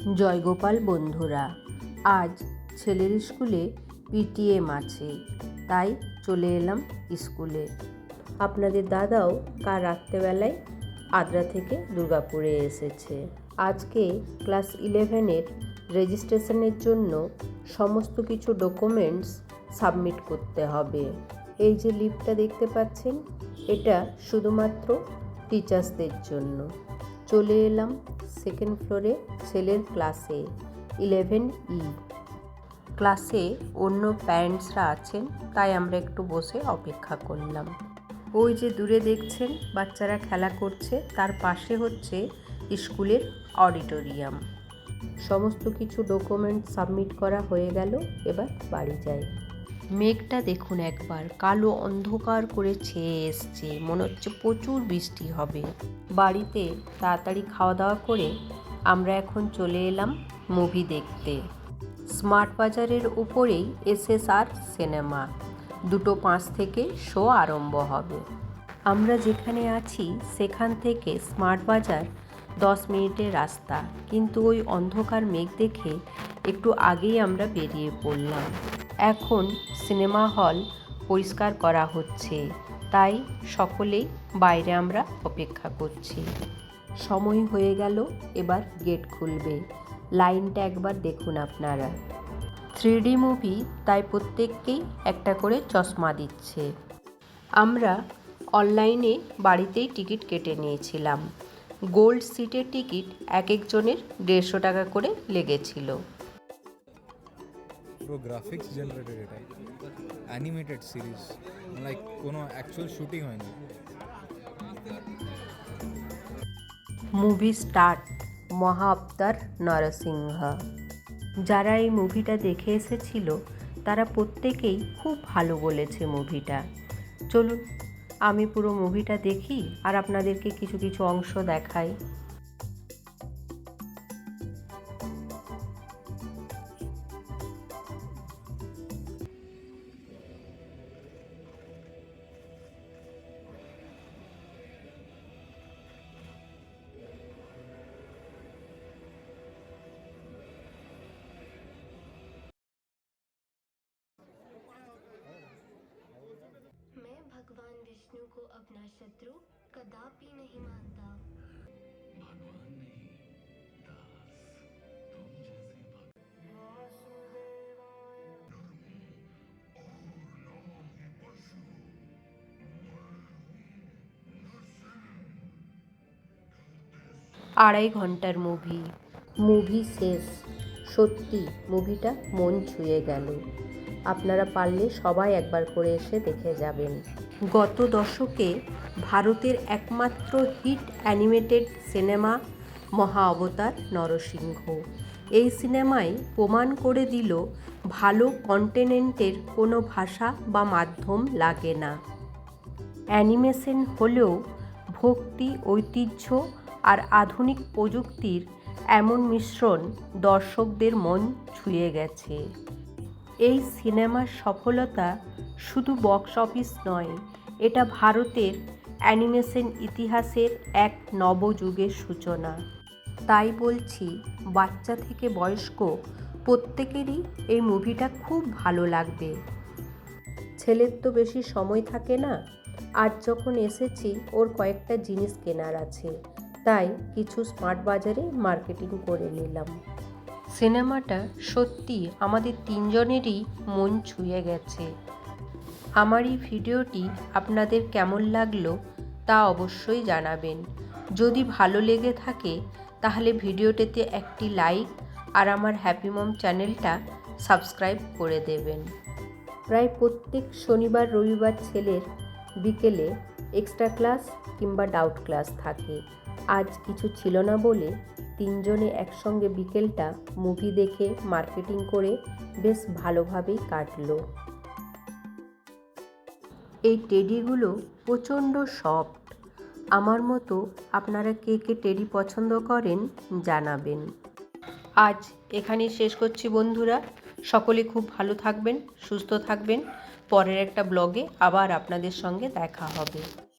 জয়গোপাল বন্ধুরা, আজ ছেলের স্কুলে পিটিএম আছে, তাই চলে এলাম স্কুলে। আপনাদের দাদাও কাল রাত্রেবেলায় আদ্রা থেকে দুর্গাপুরে এসেছে। আজকে ক্লাস ইলেভেনের রেজিস্ট্রেশনের জন্য সমস্ত কিছু ডকুমেন্টস সাবমিট করতে হবে। এই যে লিফটটা দেখতে পাচ্ছেন, এটা শুধুমাত্র টিচার্সদের জন্য। চলে এলাম সেকেন্ড ফ্লোরে ছেলের ক্লাসে ইলেভেন ই ক্লাসে অন্য প্যারেন্টসরা আছেন, তাই আমরা একটু বসে অপেক্ষা করলাম। ওই যে দূরে দেখছেন, বাচ্চারা খেলা করছে, তার পাশে হচ্ছে স্কুলের অডিটোরিয়াম। সমস্ত কিছু ডকুমেন্ট সাবমিট করা হয়ে গেল, এবার বাড়ি যাই। মেঘটা দেখুন একবার। কালো অন্ধকার করে ছেয়ে এসছে। মনে হচ্ছে প্রচুর বৃষ্টি হবে। বাড়িতে তাড়াতাড়ি খাওয়া দাওয়া করে আমরা এখন চলে এলাম মুভি দেখতে। স্মার্ট বাজারের উপরেই এসএসআর সিনেমা। দুটো পাঁচ থেকে শো আরম্ভ হবে। আমরা যেখানে আছি, সেখান থেকে স্মার্ট বাজার দশ মিনিটের রাস্তা। কিন্তু ওই অন্ধকার মেঘ দেখে একটু আগেই আমরা বেরিয়ে পড়লাম। এখন সিনেমা হল পরিষ্কার করা হচ্ছে। তাই সকলেই বাইরে আমরা অপেক্ষা করছি। সময় হয়ে গেল, এবার গেট খুলবে। লাইনটা একবার দেখুন আপনারা। থ্রি মুভি তাই প্রত্যেককেই একটা করে চশমা দিচ্ছে। আমরা অনলাইনে বাড়িতেই টিকিট কেটে নিয়েছিলাম। গোল্ড সিটের টিকিট এক একজনের দেড়শো টাকা করে লেগেছিল। পুরো গ্রাফিক্স জেনারেটেড এটা। অ্যানিমেটেড সিরিজ লাইক কোনো অ্যাকচুয়াল শুটিং হয়নি। Movie start Maha Avatar Narsimha. যারা এই মুভিটা দেখে এসেছিল, তারা প্রত্যেকেই খুব ভালো বলেছে মুভিটা চলুন, আমি পুরো মুভিটা দেখি আর আপনাদেরকে কিছু কিছু অংশ দেখাই। को अपना शत्रु कदापि नहीं मानता আড়াই ঘন্টার মুভি মুভি শেষ সত্যি মুভিটা মন ছুঁয়ে গেল আপনারা পারলে সবাই একবার করে এসে দেখে যাবেন। গত দশকে ভারতের একমাত্র হিট অ্যানিমেটেড সিনেমা মহা অবতার নরসিংহ। এই সিনেমায় প্রমাণ করে দিল ভালো কন্টেনেন্টের কোনো ভাষা বা মাধ্যম লাগে না। অ্যানিমেশন হলেও ভক্তি, ঐতিহ্য আর আধুনিক প্রযুক্তির এমন মিশ্রণ দর্শকদের মন ছুঁয়ে গেছে। এই সিনেমার সফলতা শুধু বক্স অফিস নয়, এটা ভারতের অ্যানিমেশন ইতিহাসের এক নবযুগের সূচনা। তাই বলছি, বাচ্চা থেকে বয়স্ক প্রত্যেকেরই এই মুভিটা খুব ভালো লাগবে। ছেলের তো বেশি সময় থাকে না আজ যখন এসেছি ওর কয়েকটা জিনিস কেনার আছে, তাই কিছু স্মার্ট বাজারে মার্কেটিং করে নিলাম। সিনেমাটা সত্যি আমাদের তিনজনেরই মন ছুঁয়ে গেছে। আমার এই ভিডিওটি আপনাদের কেমন লাগল তা অবশ্যই জানাবেন। যদি ভালো লেগে থাকে, তাহলে ভিডিওটিতে একটি লাইক আর আমার হ্যাপি মম চ্যানেলটা সাবস্ক্রাইব করে দেবেন। প্রায় প্রত্যেক শনিবার, রবিবার ছেলের বিকেলে এক্সট্রা ক্লাস কিংবা ডাউট ক্লাস থাকে। আজ কিছু ছিল না বলে তিনজনে একসঙ্গে বিকেলটা মুভি দেখে মার্কেটিং করে বেশ ভালোভাবেই কাটলো। এই টেডিগুলো প্রচণ্ড সফট। আমার মতো আপনারা কে কে টেডি পছন্দ করেন জানাবেন। আজ এখানে শেষ করছি বন্ধুরা। সকলে খুব ভালো থাকবেন, সুস্থ থাকবেন। পরের একটা ব্লগে আবার আপনাদের সঙ্গে দেখা হবে।